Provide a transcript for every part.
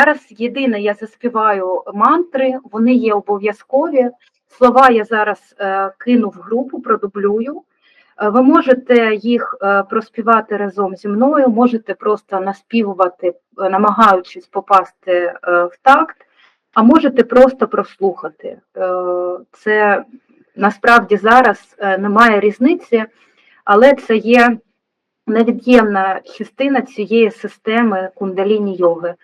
Зараз єдине, я заспіваю мантри, вони є обов'язкові. Слова я зараз е, кину в групу, продублюю. Е, Ви можете їх е, проспівати разом зі мною, можете просто наспівувати, намагаючись попасти в такт, а можете просто прослухати. Це насправді зараз немає різниці, але це є невід'ємна частина цієї системи кундаліні йоги.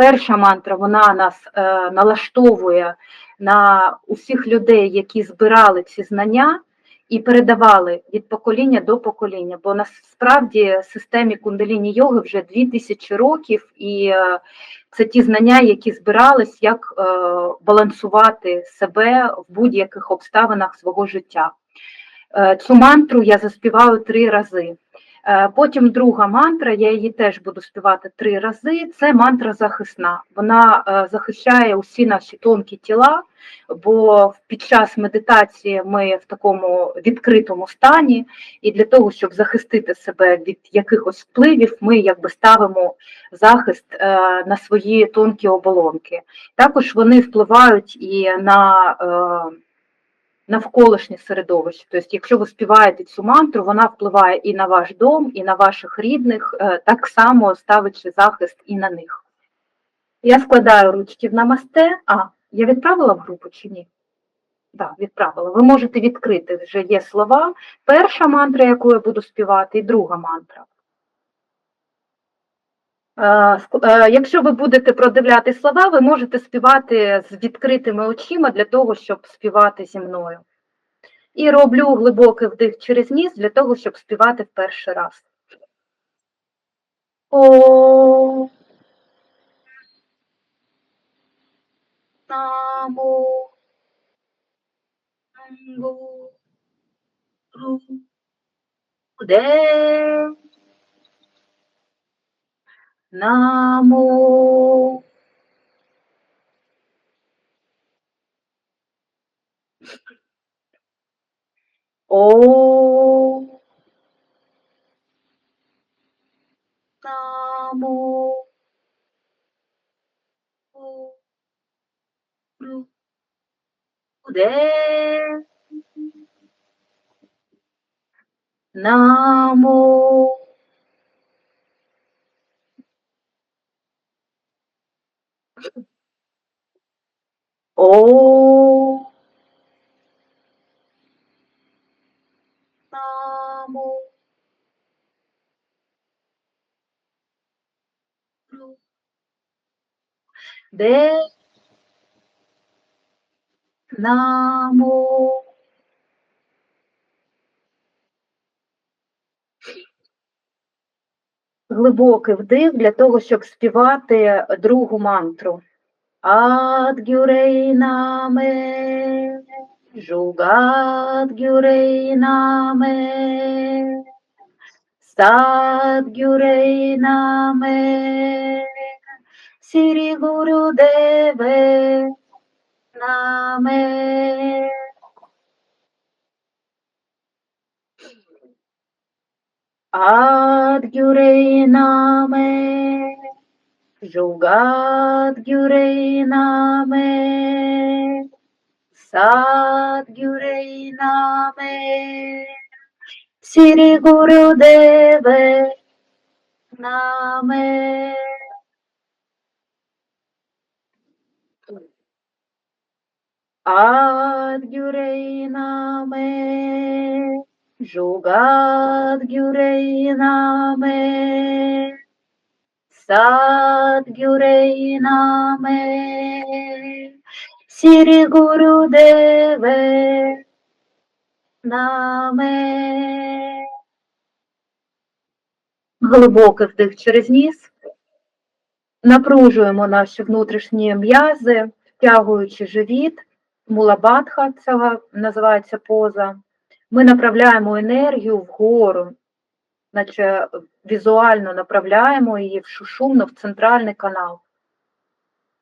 Перша мантра вона нас е, налаштовує на усіх людей, які збирали ці знання і передавали від покоління до покоління. Бо насправді в системі кундаліні йоги вже 2000 років, і е, це ті знання, які збирались, як е, балансувати себе в будь-яких обставинах свого життя. Е, Цю мантру я заспіваю три рази. Е, Потім друга мантра, я її теж буду співати три рази. Це мантра захисна. Вона е, захищає усі наші тонкі тіла, бо під час медитації ми в такому відкритому стані, і для того, щоб захистити себе від якихось впливів, ми якби ставимо захист е, на свої тонкі оболонки. Також вони впливають і на навколишнє середовище. Тобто, якщо ви співаєте цю мантру, вона впливає і на ваш дом, і на ваших рідних, е, так само ставячи захист і на них. Я складаю ручки в намасте. А, я відправила в групу чи ні? Так, відправила. Ви можете відкрити, вже є слова. Перша мантра, яку я буду співати, і друга мантра. Якщо ви будете продивляти слова, ви можете співати з відкритими очима для того, щоб співати зі мною. І роблю глибокий вдих через ніс для того, щоб співати в перший раз. О. Намо. Ру. Намо. О. Намо. О. Ру. Де. Намо. О. Намо. Ру. Де. Намо. Глибокий вдих для того, щоб співати другу мантру. Адгюрейнаме, жугадгюрейнаме, садгюрейнаме, Сірі Гурудеве наме. Адгюрейнаме, Жугадгюрейнаме, Садгюрейнаме, Сірі Гурудеве наме. Адгюрейнаме, Жугадгюрейнаме, Садгюрейнаме, Сірі Гурудеве наме. Глибокий вдих через ніс. Напружуємо наші внутрішні м'язи, втягуючи живіт. Мулабадха, це називається поза. Ми направляємо енергію вгору, наче візуально направляємо її в шушумно, в центральний канал.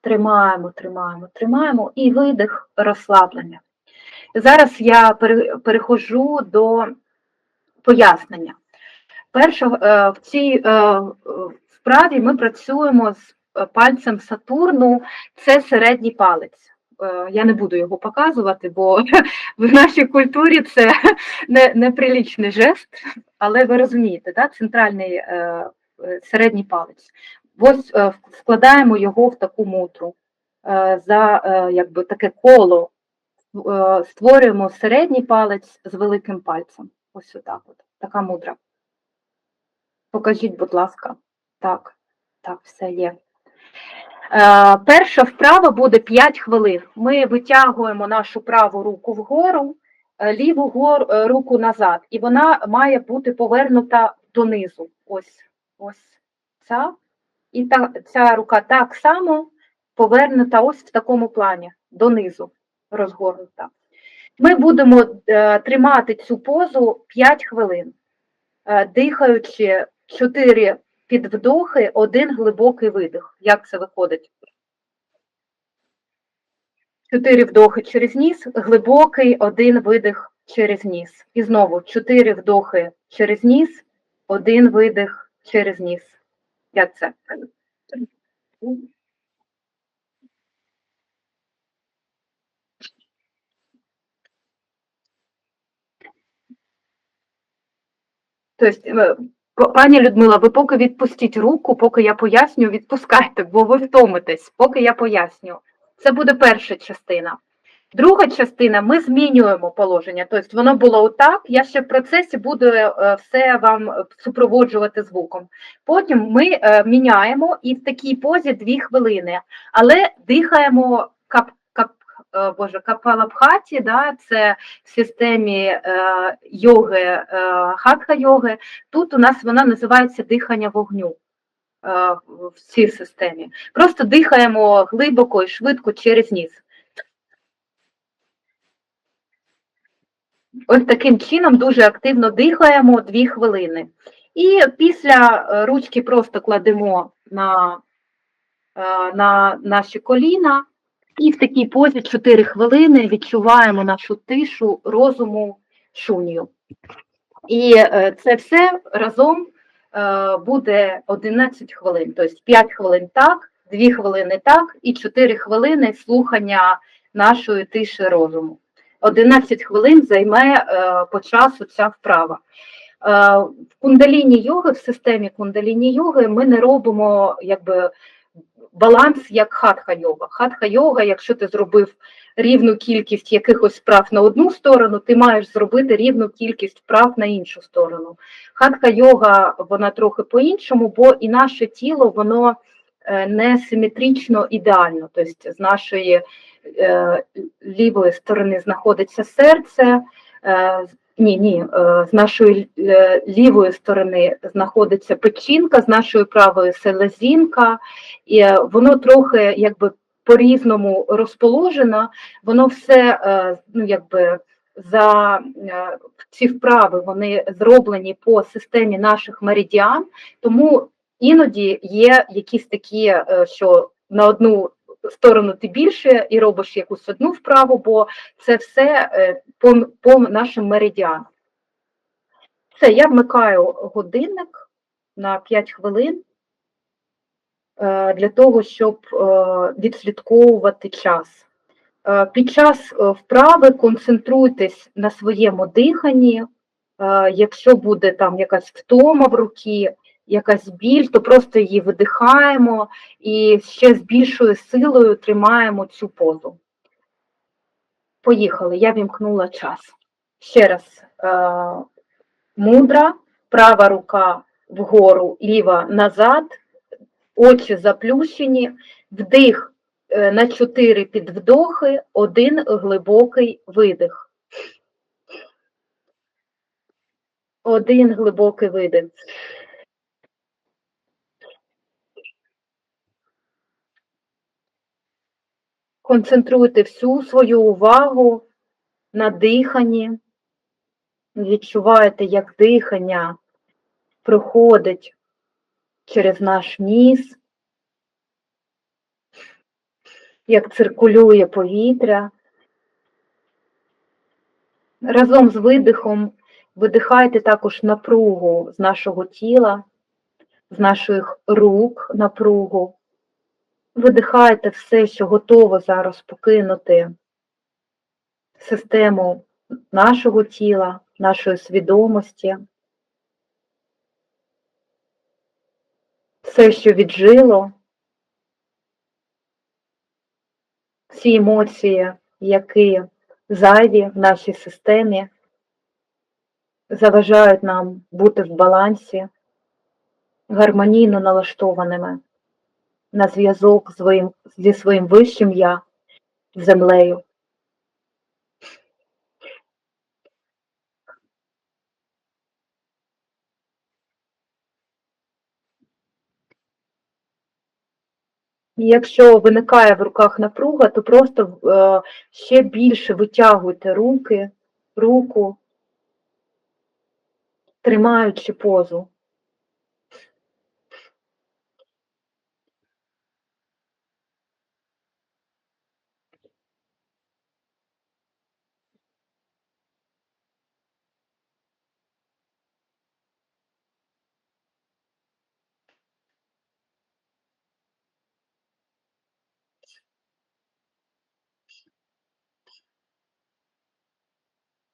Тримаємо, тримаємо, тримаємо і видих розслаблення. Зараз я пере- переходжу до пояснення. Перше, е, в цій е, вправі ми працюємо з е, пальцем Сатурну це середній палець. Е, Я не буду його показувати, бо в нашій культурі це не, неприлічний жест, але ви розумієте, да? центральний е, середній палець. Ось е, вкладаємо його в таку мудру. Е, За якби таке коло створюємо середній палець з великим пальцем. Ось отак от. Така мудра. Покажіть, будь ласка. Так, так, все є. Е, перша вправа буде 5 хвилин. Ми витягуємо нашу праву руку вгору, е, ліву е, руку назад, і вона має бути повернута донизу. Ось, ось ця. І та, ця рука так само повернута ось в такому плані, донизу, розгорнута. Ми будемо тримати цю позу 5 хвилин, дихаючи 4 підвдохи, один глибокий видих. Як це виходить? Чотири вдохи через ніс, глибокий один видих через ніс. І знову чотири вдохи через ніс, один видих через ніс. Як це? Тобто, е, пані Людмила, ви поки відпустіть руку, поки я поясню, відпускайте, бо ви втомитесь, поки я поясню. Це буде перша частина. Друга частина ми змінюємо положення. Тобто воно було отак. Я ще в процесі буду е, все вам супроводжувати звуком. Потім ми е, міняємо і в такій позі дві хвилини, але дихаємо кап, е, боже, капалабхаті, да, це в системі е, йоги, е, хатха йоги. Тут у нас вона називається дихання вогню. е, В цій системі. Просто дихаємо глибоко і швидко через ніс. Ось таким чином дуже активно дихаємо 2 хвилини. І після е, ручки просто кладемо на, на наші коліна. І в такій позі 4 хвилини відчуваємо нашу тишу розуму шунію. І е, це все разом е, буде 11 хвилин. Тобто 5 хвилин так, 2 хвилини так і 4 хвилини слухання нашої тиші розуму. 11 хвилин займе е, по часу ця вправа. В кундаліні йоги, в системі кундаліні йоги ми не робимо якби, баланс як хатха йога. Хатха йога, якщо ти зробив рівну кількість якихось справ на одну сторону, ти маєш зробити рівну кількість вправ на іншу сторону. Хатха йога, вона трохи по-іншому, бо і наше тіло, воно е, не симетрично ідеально. Тобто з нашої е, лівої сторони знаходиться серце. Ні, ні, е, з нашої е, лівої сторони знаходиться печінка, з нашої правої селезінка, і е, воно трохи якби по-різному розположено, воно все ну, якби за ці вправи вони зроблені по системі наших меридіан, тому іноді є якісь такі, що на одну сторону ти більше і робиш якусь одну вправу, бо це все е, по, по нашим меридіанам. Все, я вмикаю годинник на 5 хвилин е, для того, щоб е, відслідковувати час. Під час вправи концентруйтесь на своєму диханні. Якщо буде там якась втома в руки, якась біль, то просто її видихаємо і ще з більшою силою тримаємо цю позу. Поїхали, я вімкнула час. Ще раз. е, Мудра, права рука вгору, ліва назад, очі заплющені, вдих е, на 4 підвдохи, один глибокий видих. Один глибокий видих. Концентруйте всю свою увагу на диханні. Відчуваєте, як дихання проходить через наш ніс, як циркулює повітря. Разом з видихом видихайте також напругу з нашого тіла, з наших рук напругу. Видихайте все, що готово зараз покинути систему нашого тіла, нашої свідомості. Все, що віджило, всі емоції, які зайві в нашій системі, заважають нам бути в балансі, гармонійно налаштованими на зв'язок своїм, зі своїм вищим я землею. Якщо виникає в руках напруга, то просто е, ще більше витягуйте руки, руку, тримаючи позу.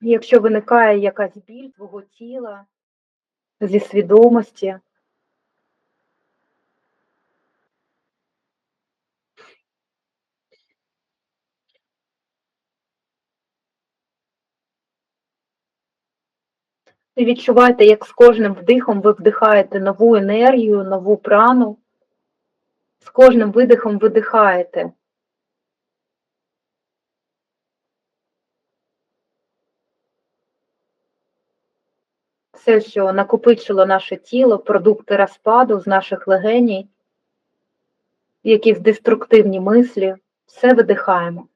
Якщо виникає якась біль твого тіла зі свідомості, і відчувайте, як з кожним вдихом ви вдихаєте нову енергію, нову прану, з кожним видихом видихаєте. Все, що накопичило наше тіло, продукти розпаду з наших легеній, якісь деструктивні мислі, все видихаємо.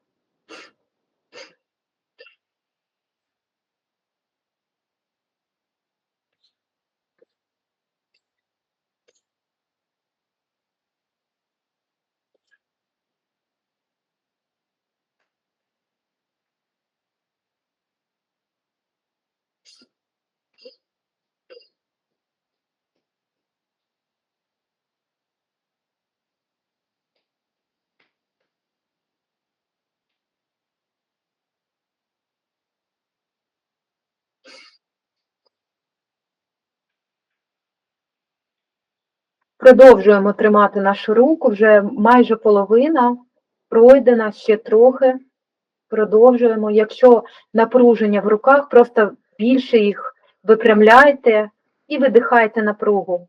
Продовжуємо тримати нашу руку, вже майже половина пройдена, ще трохи. Продовжуємо. Якщо напруження в руках, просто більше їх випрямляйте і видихайте напругу.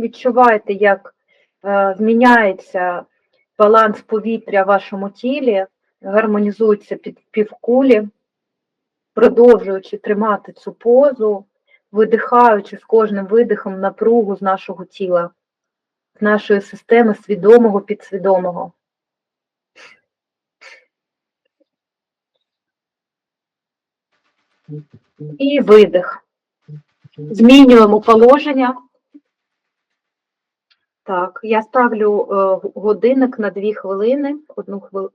Відчувайте, як е, зміняється баланс повітря в вашому тілі, гармонізується під півкулі, продовжуючи тримати цю позу, видихаючи з кожним видихом напругу з нашого тіла, з нашої системи свідомого підсвідомого. І видих. Змінюємо положення. Так, я ставлю е, годинник на дві хвилини, одну хвилину.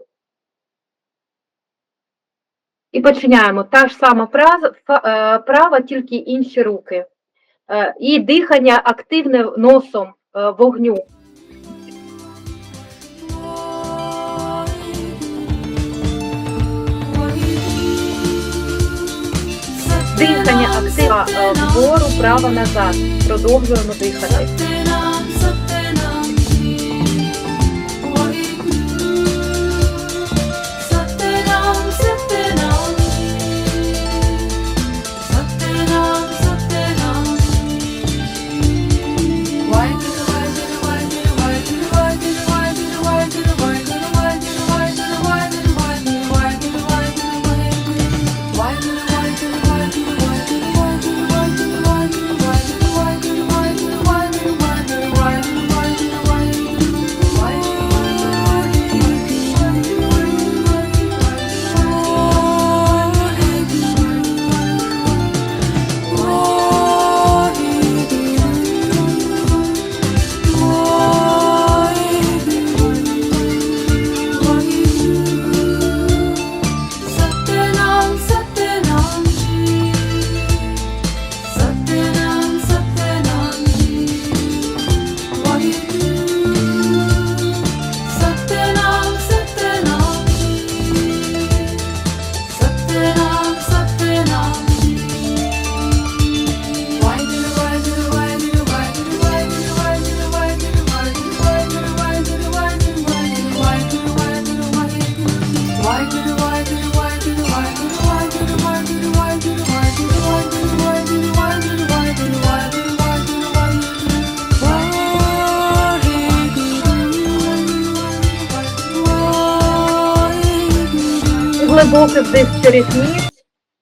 І починаємо. Та ж сама е, права, тільки інші руки. Е, і дихання активне носом вогню. Дихання актива вгору, право назад. Продовжуємо дихати. Глибокий вдих через ніс.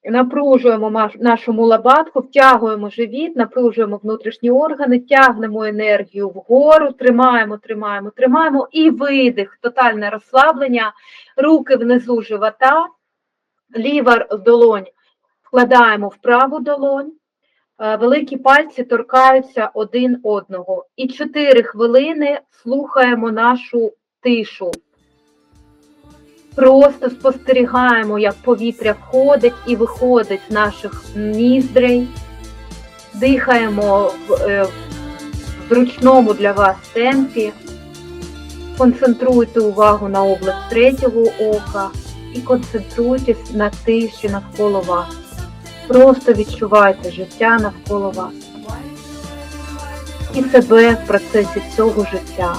Напружуємо нашу мулабатку, втягуємо живіт, напружуємо внутрішні органи, тягнемо енергію вгору, тримаємо, тримаємо, тримаємо і видих, тотальне розслаблення, руки внизу живота, ліва долонь вкладаємо в праву долонь, е, великі пальці торкаються один одного. І 4 хвилини слухаємо нашу тишу. Просто спостерігаємо, як повітря входить і виходить з наших ніздрей. Дихаємо в, е, в зручному для вас темпі. Концентруйте увагу на область третього ока і концентруйтесь на тиші навколо вас. Просто відчувайте життя навколо вас і себе в процесі цього життя.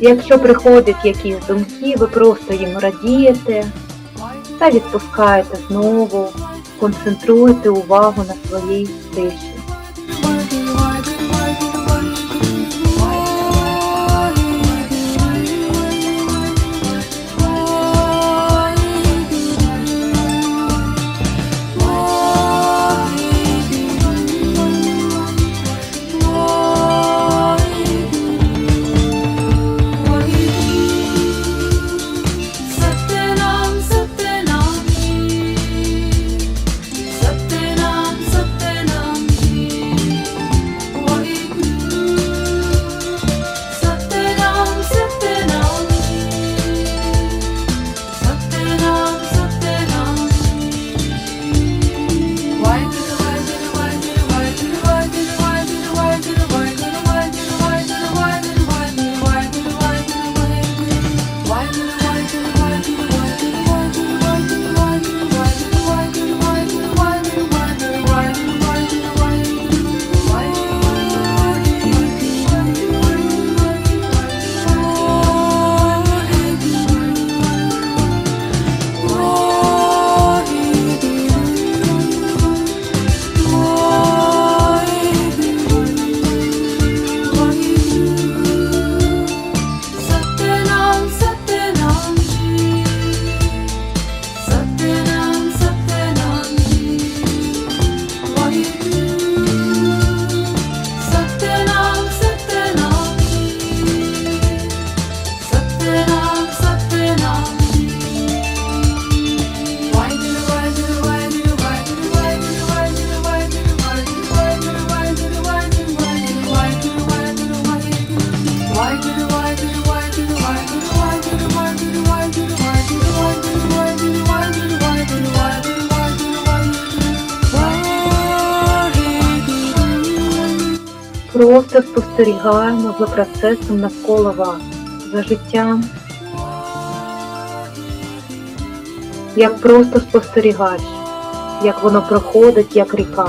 Якщо приходять якісь думки, ви просто їм радієте та відпускаєте знову, концентруйте увагу на своїй тиші. Спостерігаємо за процесом навколо вас, за життям, як просто спостерігач, як воно проходить, як ріка.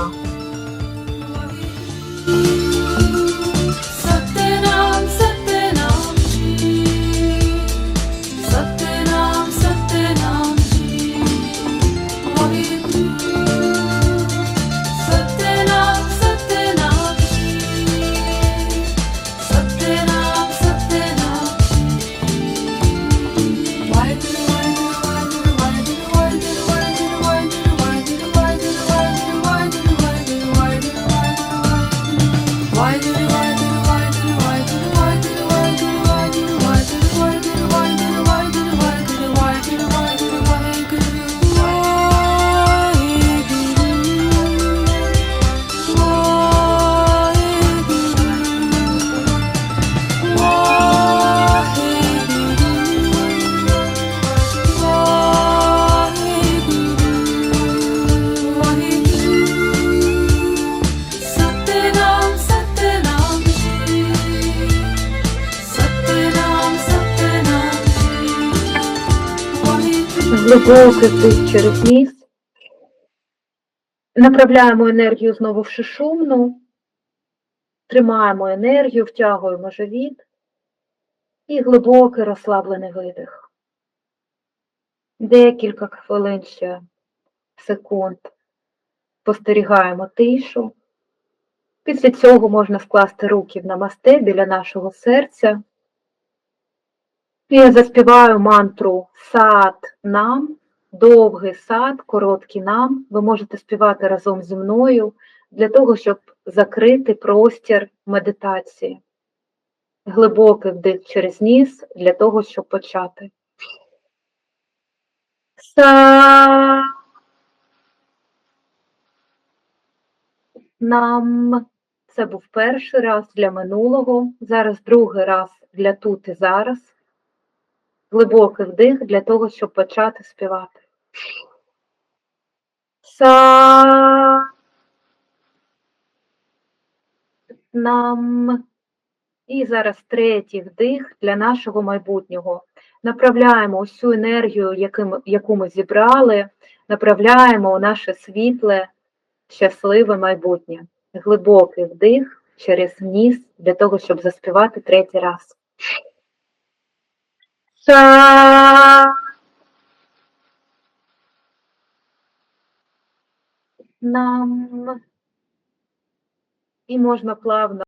Вдих через ніс. Направляємо енергію знову в шишумну. Тримаємо енергію, втягуємо живіт. І глибокий розслаблений видих. Декілька хвилин ще секунд спостерігаємо тишу. Після цього можна скласти руки в намасте біля нашого серця. І я заспіваю мантру Сат нам довгий сад, короткий нам. Ви можете співати разом зі мною для того, щоб закрити простір медитації. Глибокий вдих через ніс для того, щоб почати. Са. Нам це був перший раз для минулого, зараз другий раз для тут і зараз. Глибокий вдих для того, щоб почати співати. Са. Нам. І зараз третій вдих для нашого майбутнього. Направляємо усю енергію, яким- яку ми зібрали, направляємо у наше світле, щасливе майбутнє. Глибокий вдих через ніс для того, щоб заспівати третій раз. Са. Нам. І можна плавно